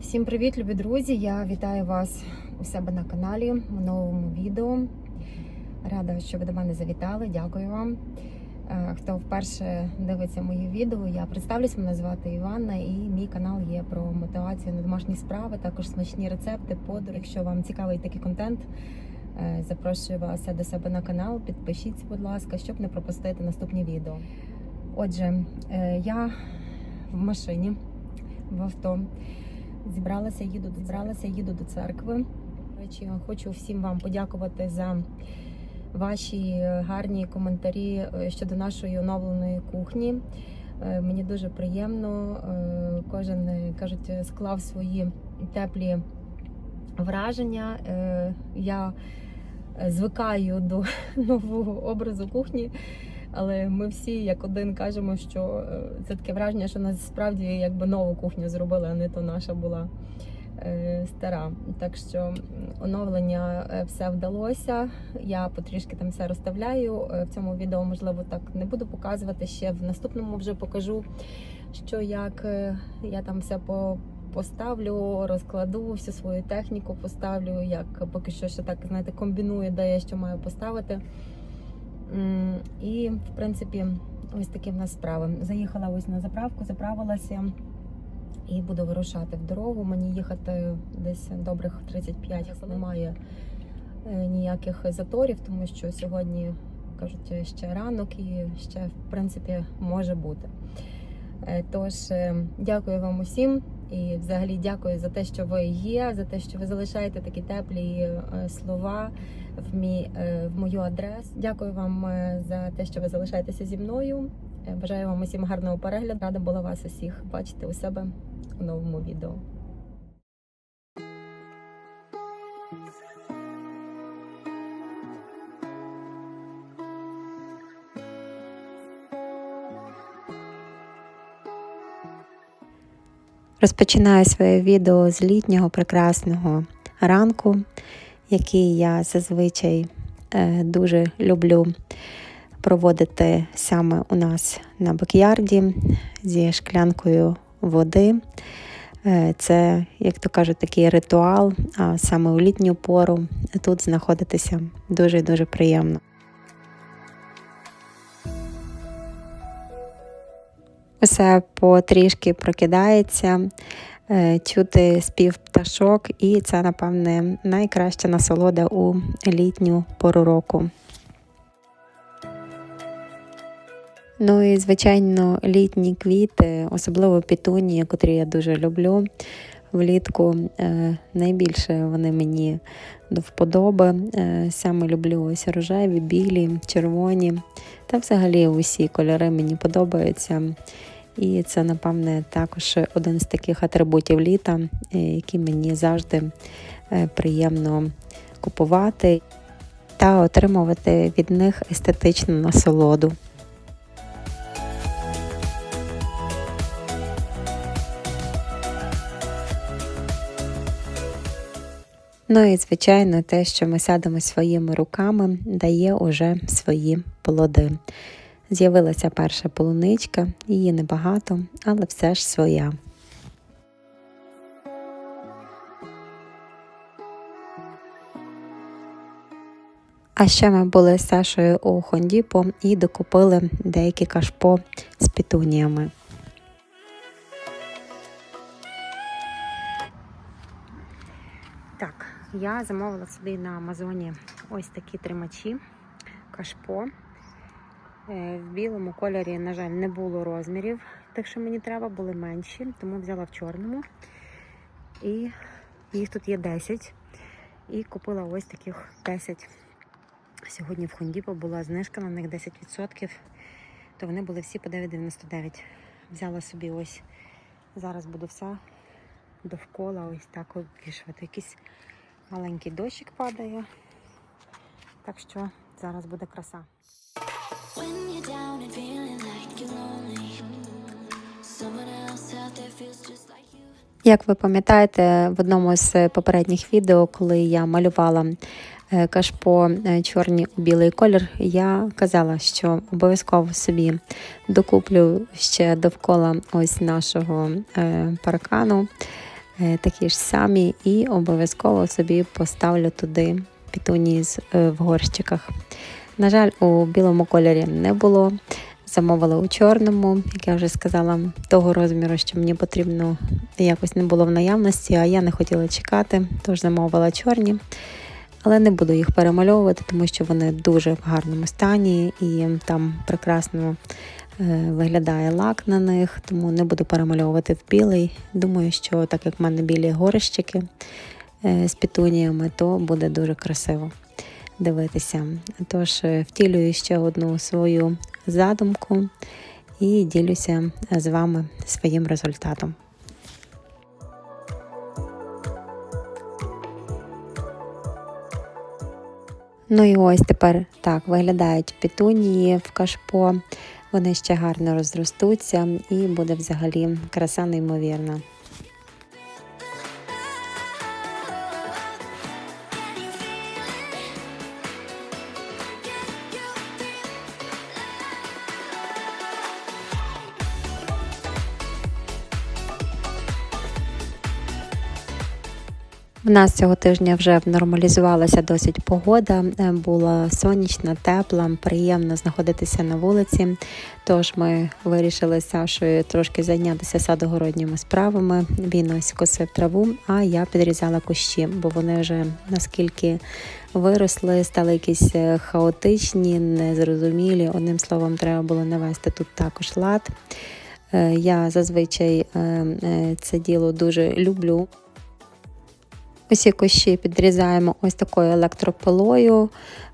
Всім привіт, любі друзі! Я вітаю вас у себе на каналі в новому відео. Рада, що ви до мене завітали. Дякую вам. Е, Хто вперше дивиться мої відео, я представлюсь, мене звати Іванна, і мій канал є про мотивацію на домашні справи, також смачні рецепти, подорож. Якщо вам цікавий такий контент, е, запрошую вас до себе на канал. Підпишіться, будь ласка, щоб не пропустити наступні відео. Отже, е, я в машині в авто. Зібралася, їду, зібралася, їду до церкви. Речі, хочу всім вам подякувати за ваші гарні коментарі е, щодо нашої оновленої кухні. Е, Мені дуже приємно. Е, Кожен е, кажуть, склав свої теплі враження. Е, Я звикаю до нового образу кухні. Але ми всі як один кажемо, що е, це таке враження, що нас справді якби нову кухню зробили, а не то наша була е, стара. Так що оновлення е, все вдалося. Я потрішки там все розставляю. В цьому відео, можливо, так не буду показувати. Ще в наступному вже покажу, що як я там все по. Поставлю, розкладу всю свою техніку, поставлю, як поки що ще так знаєте, комбіную, де я що маю поставити. І, в принципі, ось такі в нас справи. Заїхала ось на заправку, заправилася і буду вирушати в дорогу. Мені їхати десь добрих 35 немає е, ніяких заторів, тому що сьогодні кажуть ще ранок і ще в принципі може бути. Е, Тож е, дякую вам усім і взагалі дякую за те, що ви є, за те, що ви залишаєте такі теплі е, слова в мій е, в мою адресу. Дякую вам е, за те, що ви залишаєтеся зі мною. Бажаю вам усім гарного перегляду. Рада була вас усіх бачити у себе у новому відео. Розпочинаю своє відео з літнього прекрасного ранку, який я зазвичай е, дуже люблю проводити саме у нас на бакярді зі шклянкою води. Е, Це, як то кажуть, такий ритуал, а саме у літню пору тут знаходитися дуже-дуже приємно. Все потрішки прокидається, е, чути спів пташок, і це, напевне, найкраща насолода у літню пору року. Ну і, звичайно, літні квіти, особливо пітунії, котрі я дуже люблю. Влітку е, найбільше вони мені до вподоби. Е, саме люблю ось рожеві, білі, червоні. Та взагалі усі кольори мені подобаються. І це, напевне, також один з таких атрибутів літа, е, які мені завжди е, приємно купувати та отримувати від них естетичну насолоду. Ну і звичайно, те, що ми сядемо своїми руками, дає уже свої плоди. З'явилася перша полуничка, її небагато, але все ж своя. А ще ми були з Сашою у Хондіпо і докупили деякі кашпо з пітуніями. Так, я замовила собі на Амазоні ось такі тримачі кашпо. Е, В білому кольорі, на жаль, не було розмірів, так що мені треба були менші, тому взяла в чорному. І їх тут є 10. І купила ось таких 10. Сьогодні в Хондіпо була знижка на них 10%, то вони були всі по 9,99. Взяла собі ось, зараз буду все довкола ось так обвішувати. Якийсь маленький дощик падає. Так що зараз буде краса. Як ви пам'ятаєте, в одному з попередніх відео, коли я малювала е, кашпо е, чорні у білий колір, я казала, що обов'язково собі докуплю ще довкола ось нашого е, паркану е, такі ж самі, і обов'язково собі поставлю туди е, в горщиках. На жаль, у білому кольорі не було. Замовила у чорному, як я вже сказала, того розміру, що мені потрібно якось не було в наявності, а я не хотіла чекати, тож замовила чорні. Але не буду їх перемальовувати, тому що вони дуже в гарному стані і там прекрасно е, виглядає лак на них, тому не буду перемальовувати в білий. Думаю, що так як в мене білі горищики е, з пітуніями, то буде дуже красиво дивитися. Тож е, втілюю ще одну свою задумку і ділюся з вами своїм результатом. Ну і ось тепер так виглядають пітунії в кашпо. Вони ще гарно розростуться і буде взагалі краса неймовірна. В нас цього тижня вже нормалізувалася досить погода, е, була сонячна, тепла, приємно знаходитися на вулиці. Тож ми вирішили з Сашою трошки зайнятися садогородніми справами. Він ось косив траву, а я підрізала кущі, бо вони вже наскільки виросли, стали якісь е, хаотичні, незрозумілі. Одним словом, треба було навести тут також лад. Е, Я зазвичай е, е, це діло дуже люблю. Усі кущі підрізаємо ось такою електропилою.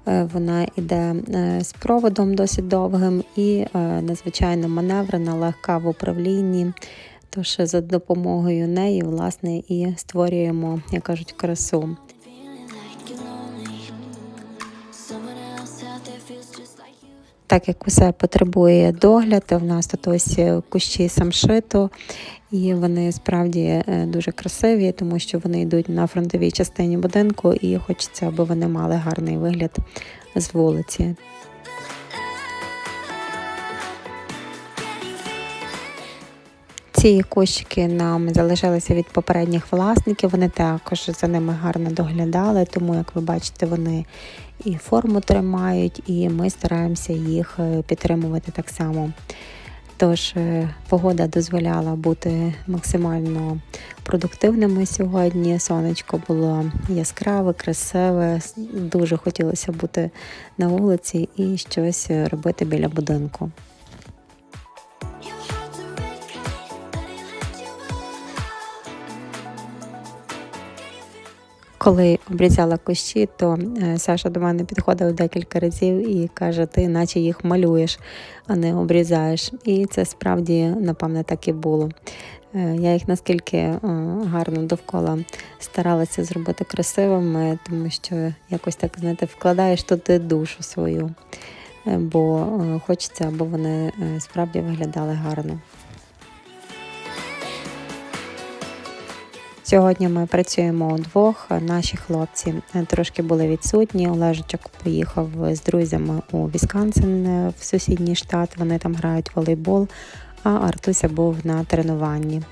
Е, Вона йде е, з проводом досить довгим і е, надзвичайно маневрена, легка в управлінні. Тож за допомогою неї, власне, і створюємо, як кажуть, красу. Так як усе потребує догляду, в нас тут ось е, кущі самшиту, і вони справді е, дуже красиві, тому що вони йдуть на фронтовій частині будинку, і хочеться, аби вони мали гарний вигляд з вулиці. Ці кущики нам залишилися від попередніх власників. Вони також за ними гарно доглядали, тому, як ви бачите, вони і форму тримають, і ми стараємося їх е, підтримувати так само. Тож е, погода дозволяла бути максимально продуктивними сьогодні. Сонечко було яскраве, красиве. Дуже хотілося бути на вулиці і щось е, робити біля будинку. Коли обрізала кущі, то е, Саша до мене підходив декілька разів і каже: ти наче їх малюєш, а не обрізаєш. І це справді, напевне, так і було. Е, Я їх наскільки е, гарно довкола старалася зробити красивими, тому що якось так, знаєте, вкладаєш туди душу свою, бо хочеться, аби вони справді виглядали гарно. Сьогодні ми працюємо удвох. Наші хлопці е, трошки були відсутні. Олежечок поїхав з друзями у Вісконсин е, в сусідній штат. Вони там грають волейбол, а Артуся був на тренуванні.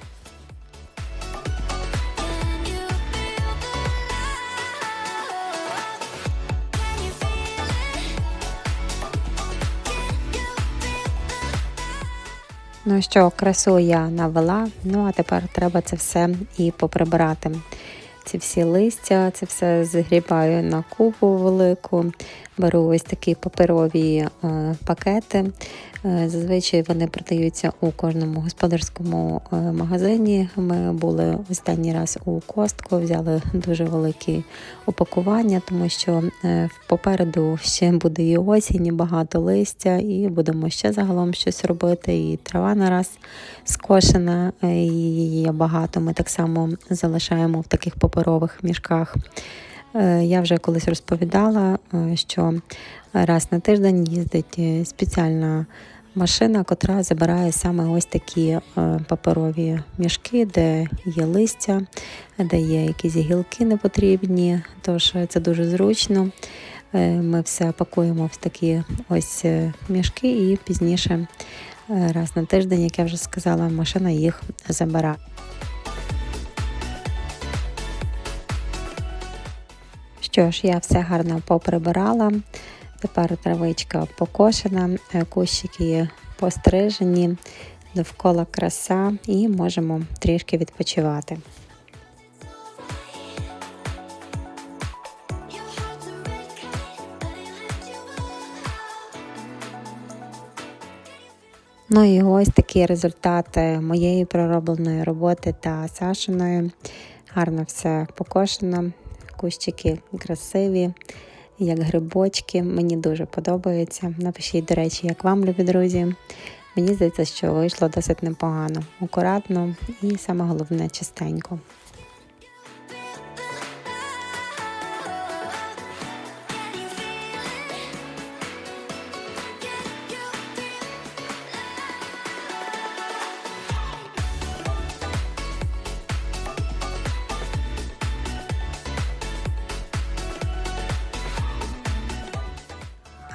Ну що, красу я навела. Ну а тепер треба це все і поприбирати. Ці всі листя, це все згрібаю на купу велику. Беру ось такі паперові е, пакети. Е, зазвичай вони продаються у кожному господарському е, магазині. Ми були останній раз у костку, взяли дуже великі упакування, тому що е, попереду ще буде і осінь, і багато листя, і будемо ще загалом щось робити. І трава нараз скошена, і її багато. Ми так само залишаємо в таких паперових мішках. Е, Я вже колись розповідала, е, що раз на тиждень їздить е, спеціальна машина, котра забирає саме ось такі паперові мішки, де є листя, де є якісь гілки непотрібні. Тож це дуже зручно. Ми все пакуємо в такі ось мішки і пізніше, раз на тиждень, як я вже сказала, машина їх забирає. Що ж, я все гарно поприбирала. Тепер травичка покошена, е, кущики пострижені, довкола краса і можемо трішки відпочивати. Ну і ось такі результати моєї проробленої роботи та Сашиної. Гарно все покошено, кущики красиві, як грибочки. Мені дуже подобається. Напишіть, до речі, як вам, любі друзі. Мені здається, що вийшло досить непогано, акуратно і саме головне чистенько.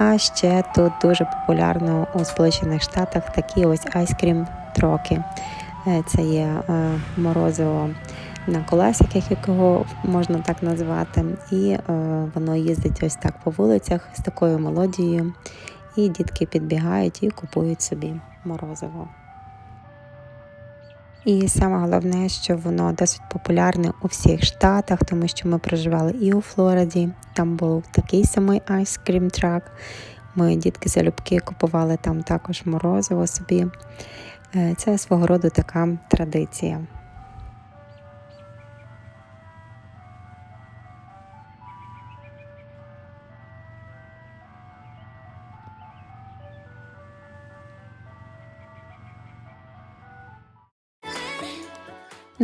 А ще тут дуже популярно у Сполучених Штатах такі ось айскрім троки. Е, Це є е, морозиво на колесиках, якого можна так назвати, і е, воно їздить ось так по вулицях з такою мелодією. І дітки підбігають і купують собі морозиво. І саме головне, що воно досить популярне у всіх штатах, тому що ми проживали і у Флориді. Там був такий самий Cream Truck. Ми дітки залюбки купували там також морозиво собі. Е, Це свого роду така традиція.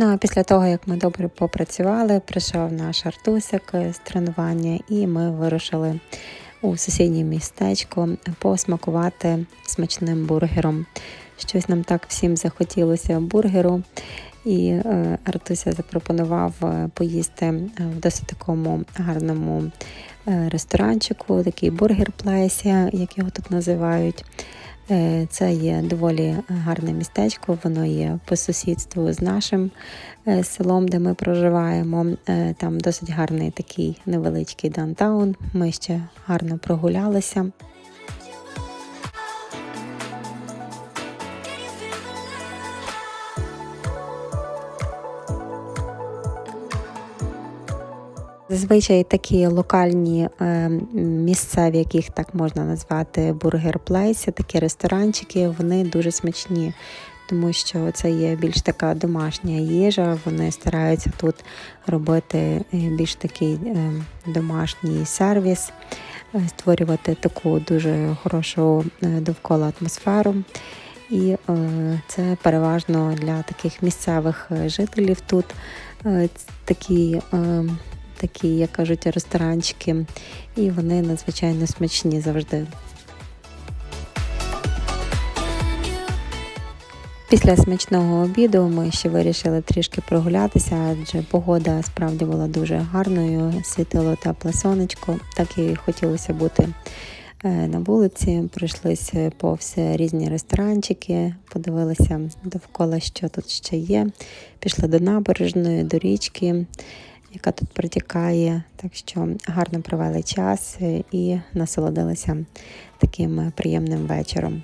Ну а після того, як ми добре попрацювали, прийшов наш Артусик з тренування, і ми вирушили у сусіднє містечко посмакувати смачним бургером. Щось нам так всім захотілося бургеру. І е, Артуся запропонував е, поїсти е, в досить такому гарному ресторанчику, такий бургер плейс, як його тут називають. Е, Це є доволі гарне містечко, воно є по сусідству з нашим е, селом, де ми проживаємо. Е, Там досить гарний такий невеличкий даунтаун. Ми ще гарно прогулялися. Зазвичай такі локальні е, місцеві, яких так можна назвати бургер плейси, такі ресторанчики, вони дуже смачні, тому що це є більш така домашня їжа. Вони стараються тут робити е, більш такий е, домашній сервіс, створювати таку дуже хорошу довкола атмосферу. І це переважно для таких місцевих жителів тут такі. Такі, як кажуть, ресторанчики, і вони надзвичайно смачні завжди. Після смачного обіду ми ще вирішили трішки прогулятися, адже погода справді була дуже гарною, світило тепле сонечко, так і хотілося бути е, на вулиці. Пройшлись повз різні ресторанчики, подивилися довкола, що тут ще є. Пішли до набережної, до річки, яка тут протікає. Так що гарно провели час і насолодилися таким приємним вечором.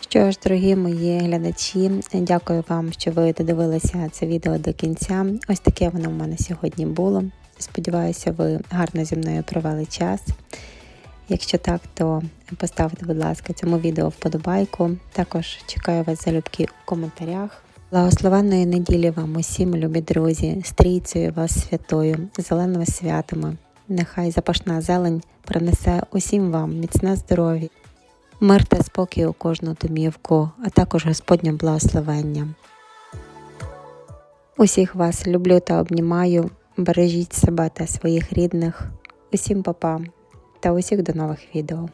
Що ж, дорогі мої глядачі, дякую вам, що ви додивилися це відео до кінця. Ось таке воно в мене сьогодні було. Сподіваюся, ви гарно зі мною провели час. Якщо так, то поставте, будь ласка, цьому відео вподобайку. Також чекаю вас залюбки у коментарях. Благословенної неділі вам усім, любі друзі, стрійцею вас святою, зеленими святами. Нехай запашна зелень принесе усім вам міцне здоров'я, мир та спокій у кожну домівку, а також Господнє благословення. Усіх вас люблю та обнімаю. Бережіть себе та своїх рідних. Усім па-па та усіх до нових відео.